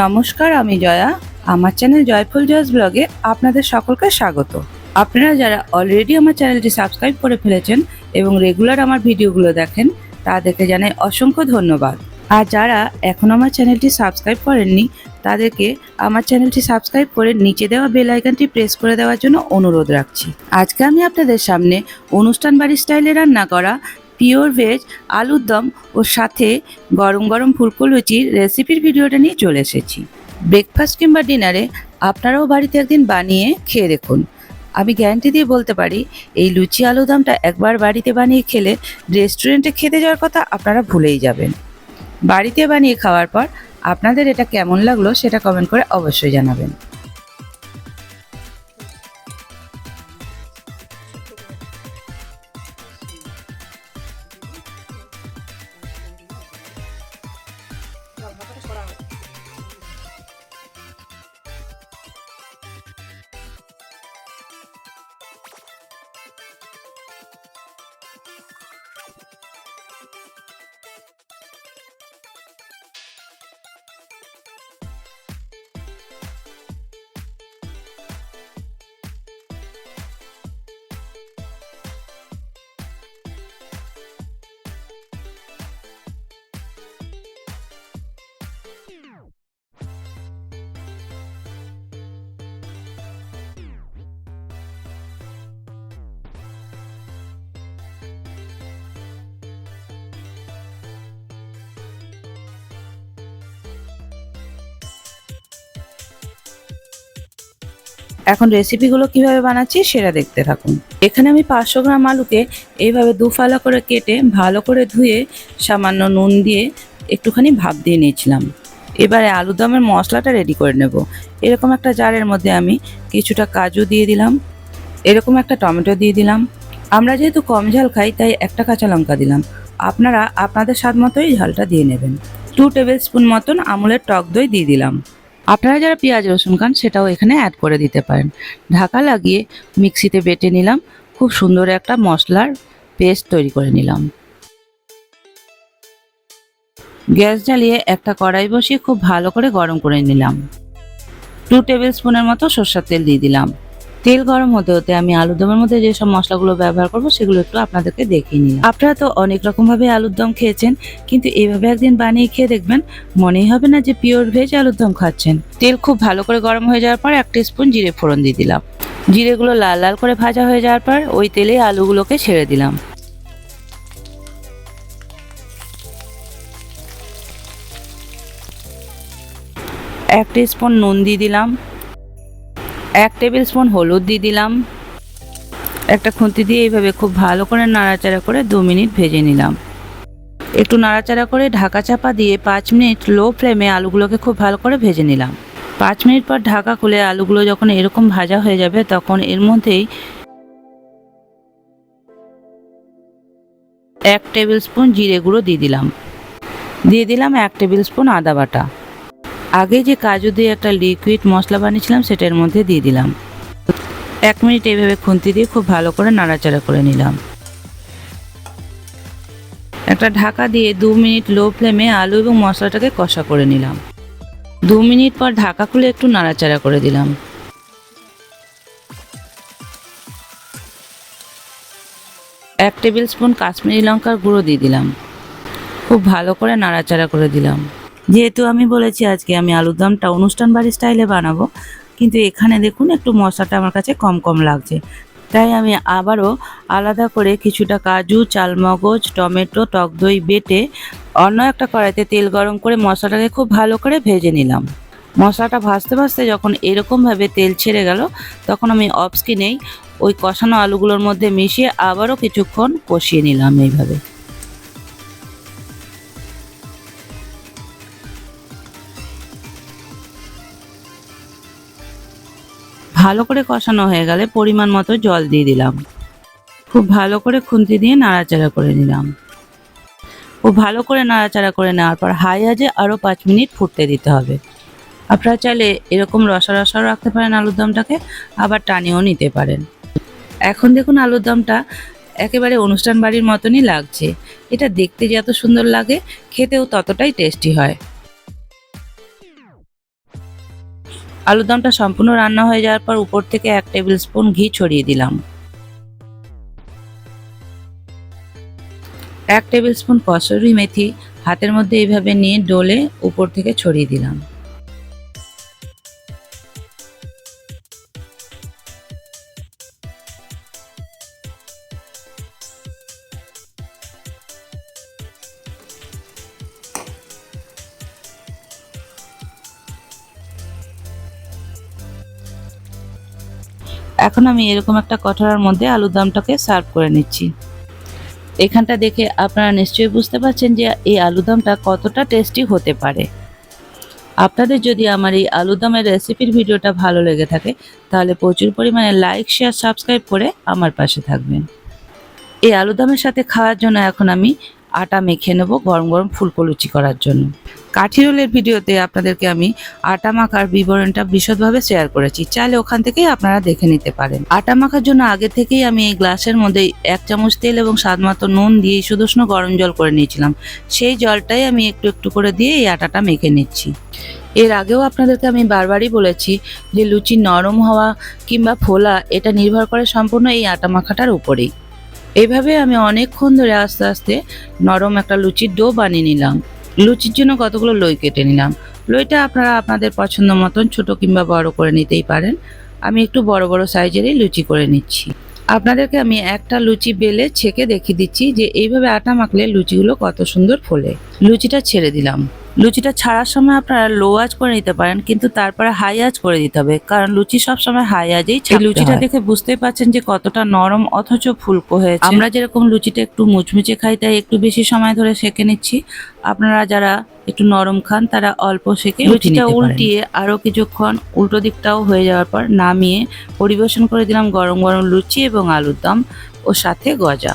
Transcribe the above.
নমস্কার, আমি জয়া। আমার চ্যানেল জয়ফুল জয়স ব্লগে আপনাদের সকলকে স্বাগত। আপনারা যারা অলরেডি আমার চ্যানেলটি সাবস্ক্রাইব করে ফেলেছেন এবং রেগুলার আমার ভিডিওগুলো দেখেন তাদেরকে জানাই অসংখ্য ধন্যবাদ। আর যারা এখন আমার চ্যানেলটি সাবস্ক্রাইব করেননি, তাদেরকে আমার চ্যানেলটি সাবস্ক্রাইব করে নিচে দেওয়া বেল আইকনটি প্রেস করে দেওয়ার জন্য অনুরোধ রাখছি। আজকে আমি আপনাদের সামনে অনুষ্ঠান বাড়ি স্টাইলে রান্না করা পিওর ভেজ, আলুর দম ও সাথে গরম গরম ফুলকো লুচির রেসিপির ভিডিওটা নিয়ে চলে এসেছি। ব্রেকফাস্ট কিংবা ডিনারে আপনারাও বাড়িতে একদিন বানিয়ে খেয়ে দেখুন। আমি গ্যারান্টি দিয়ে বলতে পারি, এই লুচি আলু দমটা একবার বাড়িতে বানিয়ে খেলে রেস্টুরেন্টে খেতে যাওয়ার কথা আপনারা ভুলেই যাবেন। বাড়িতে বানিয়ে খাওয়ার পর আপনাদের এটা কেমন লাগল সেটা কমেন্ট করে অবশ্যই জানাবেন। এখন রেসিপিগুলো কীভাবে বানাচ্ছি সেটা দেখতে থাকুন। এখানে আমি পাঁচশো গ্রাম আলুকে এইভাবে দু ফালা করে কেটে ভালো করে ধুয়ে সামান্য নুন দিয়ে একটুখানি ভাপ দিয়ে নিয়েছিলাম। এবারে আলু দমের মশলাটা রেডি করে নেব। এরকম একটা জারের মধ্যে আমি কিছুটা কাজু দিয়ে দিলাম। এরকম একটা টমেটো দিয়ে দিলাম। আমরা যেহেতু কম ঝাল খাই, তাই একটা কাঁচা লঙ্কা দিলাম। আপনারা আপনাদের স্বাদ মতোই ঝালটা দিয়ে নেবেন। টু টেবিল স্পুন মতন আমুলের টক দই দিয়ে দিলাম। আপনারা যারা পেঁয়াজ, রসুন খান, সেটাও এখানে অ্যাড করে দিতে পারেন। ঢাকা লাগিয়ে মিক্সিতে বেটে নিলাম। খুব সুন্দর একটা মশলার পেস্ট তৈরি করে নিলাম। গ্যাস জ্বালিয়ে একটা কড়াই বসিয়ে খুব ভালো করে গরম করে নিলাম। টু টেবিল স্পুনের মতো সর্ষার তেল দিয়ে দিলাম। তেল গরম হতে হতে আমি আলুর দমের মধ্যে যেসব মশলাগুলো ব্যবহার করব, সেগুলো একটু আপনাদেরকে দেখিয়ে নিলাম। আপনারা তো অনেক রকম ভাবে আলুর দম খেয়েছেন, কিন্তু এইভাবে একদিন বানিয়ে খেয়ে দেখবেন মনেই হবে না যে পিওর ভেজ আলুর দম খাচ্ছেন। তেল খুব ভালো করে গরম হয়ে যাওয়ার পর এক স্পুন জিরে ফোড়ন দিয়ে দিলাম। জিরেগুলো লাল লাল করে ভাজা হয়ে যাওয়ার পর ওই তেলে আলুগুলোকে ছেড়ে দিলাম। এক স্পুন নুন দিয়ে দিলাম। এক টেবিল স্পুন হলুদ দিয়ে দিলাম। একটা খুন্তি দিয়ে এইভাবে খুব ভালো করে নাড়াচাড়া করে দু মিনিট ভেজে নিলাম। একটু নাড়াচাড়া করে ঢাকা চাপা দিয়ে পাঁচ মিনিট লো ফ্লেমে আলুগুলোকে খুব ভালো করে ভেজে নিলাম। পাঁচ মিনিট পর ঢাকা খুলে আলুগুলো যখন এরকম ভাজা হয়ে যাবে, তখন এর মধ্যেই এক টেবিল স্পুন জিরে গুঁড়ো দিয়ে দিলাম। দিয়ে দিলাম এক টেবিল স্পুন আদা বাটা। আগে যে কাজু দিয়ে একটা লিকুইড মশলা বানিয়েছিলাম, সেটার মধ্যে দিয়ে দিলাম। এক মিনিট এইভাবে খুন্তি দিয়ে খুব ভালো করে নাড়াচাড়া করে নিলাম। একটা ঢাকা দিয়ে দু মিনিট লো ফ্লেমে আলু এবং মশলাটাকে কষা করে নিলাম। দু মিনিট পর ঢাকা খুলে একটু নাড়াচাড়া করে দিলাম। এক টেবিল স্পুন কাশ্মীরি লঙ্কার গুঁড়ো দিয়ে দিলাম। খুব ভালো করে নাড়াচাড়া করে দিলাম। যেহেতু আমি বলেছি আজকে আমি আলুর দমটা অনুষ্ঠান বাড়ি স্টাইলে বানাবো, কিন্তু এখানে দেখুন একটু মশলাটা আমার কাছে কম কম লাগছে। তাই আমি আবারও আলাদা করে কিছুটা কাজু, চালমগজ, টমেটো, টক দই বেটে অন্য একটা কড়াইতে তেল গরম করে মশলাটাকে খুব ভালো করে ভেজে নিলাম। মশলাটা ভাজতে ভাজতে যখন এরকমভাবে তেল ছেড়ে গেল, তখন আমি অফ স্কিনেই ওই কষানো আলুগুলোর মধ্যে মিশিয়ে আবারও কিছুক্ষণ কষিয়ে নিলাম এইভাবে। ভালো করে কষানো হয়ে গেলে পরিমাণ মতো জল দিয়ে দিলাম। খুব ভালো করে খুন্তি দিয়ে নাড়াচাড়া করে নিলাম। খুব ভালো করে নাড়াচাড়া করে নেওয়ার পর হাই আজে আরও পাঁচ মিনিট ফুটতে দিতে হবে। আপনারা চাইলে এরকম রসা রসাও রাখতে পারেন আলুর দমটাকে, আবার টানিয়েও নিতে পারেন। এখন দেখুন আলুর দমটা একেবারে অনুষ্ঠান বাড়ির মতনই লাগছে। এটা দেখতে যত সুন্দর লাগে, খেতেও ততটাই টেস্টি হয়। আলুর দমটা সম্পূর্ণ রান্না হয়ে যাওয়ার পর উপর থেকে এক টেবিল স্পুন ঘি ছড়িয়ে দিলাম। এক টেবিল স্পুন কসুরি মেথি হাতের মধ্যে এইভাবে নিয়ে ডোলে উপর থেকে ছড়িয়ে দিলাম। এখন আমি এরকম একটা কঠোরার মধ্যে আলুর দমটাকে সার্ভ করে নিচ্ছি। এখানটা দেখে আপনারা নিশ্চয়ই বুঝতে পারছেন যে এই আলুদমটা কতটা টেস্টি হতে পারে। আপনাদের যদি আমার এই আলুদমের রেসিপির ভিডিওটা ভালো লেগে থাকে, তাহলে প্রচুর পরিমাণে লাইক শেয়ার সাবস্ক্রাইব করে আমার পাশে থাকবেন। এই আলুদমের সাথে খাওয়ার জন্য এখন আমি আটা মেখে নেব গরম গরম ফুলকো লুচি করার জন্য। কাঠি রোলের ভিডিওতে আপনাদেরকে আমি আটা মাখার বিবরণটা বিশদভাবে শেয়ার করেছি। চাইলে ওখান থেকেই আপনারা দেখে নিতে পারেন। আটা মাখার জন্য আগে থেকেই আমি এই গ্লাসের মধ্যে এক চামচ তেল এবং স্বাদ মতো নুন দিয়ে শুধুষ্ণ গরম জল করে নিয়েছিলাম। সেই জলটাই আমি একটু একটু করে দিয়ে এই আটাটা মেখে নিচ্ছি। এর আগেও আপনাদেরকে আমি বারবারই বলেছি যে লুচি নরম হওয়া কিংবা ফোলা, এটা নির্ভর করে সম্পূর্ণ এই আটা মাখাটার উপরেই। এইভাবে আমি অনেকক্ষণ ধরে আস্তে আস্তে নরম একটা লুচির ডো বানিয়ে নিলাম। লুচির জন্য কতগুলো লই কেটে নিলাম। লইটা আপনারা আপনাদের পছন্দ মতন ছোট কিংবা বড় করে নিতেই পারেন। আমি একটু বড় বড় সাইজেরই লুচি করে নিচ্ছি। আপনাদেরকে আমি একটা লুচি বেলে ছেঁকে দেখিয়ে দিচ্ছি যে এইভাবে আটা মাখলে লুচিগুলো কত সুন্দর ফোলে। লুচিটা ছেড়ে দিলাম। লুচিটা ছাড়ার সময় আপনারা লো আঁচ করে নিতে পারেন কিন্তু তারপরে হাই আঁচ করে দিতে হবে। কারণ লুচি সব সময় হাই আঁচেই এই লুচিটা দেখে বুঝতেই পারছেন যে কতটা নরম অথচ ফুলকো হয়েছে। আমরা যেরকম লুচিটা একটু মুচমুচে খাই তাই একটু বেশি সময় ধরে সেঁকে নিচ্ছি। আপনারা যারা একটু নরম খান তারা অল্প সেঁকে লুচিটা উল্টিয়ে আরও কিছুক্ষণ উল্টো দিকটাও হয়ে যাওয়ার পর নামিয়ে পরিবেশন করে দিলাম গরম গরম লুচি এবং আলুর দম ও সাথে গজা।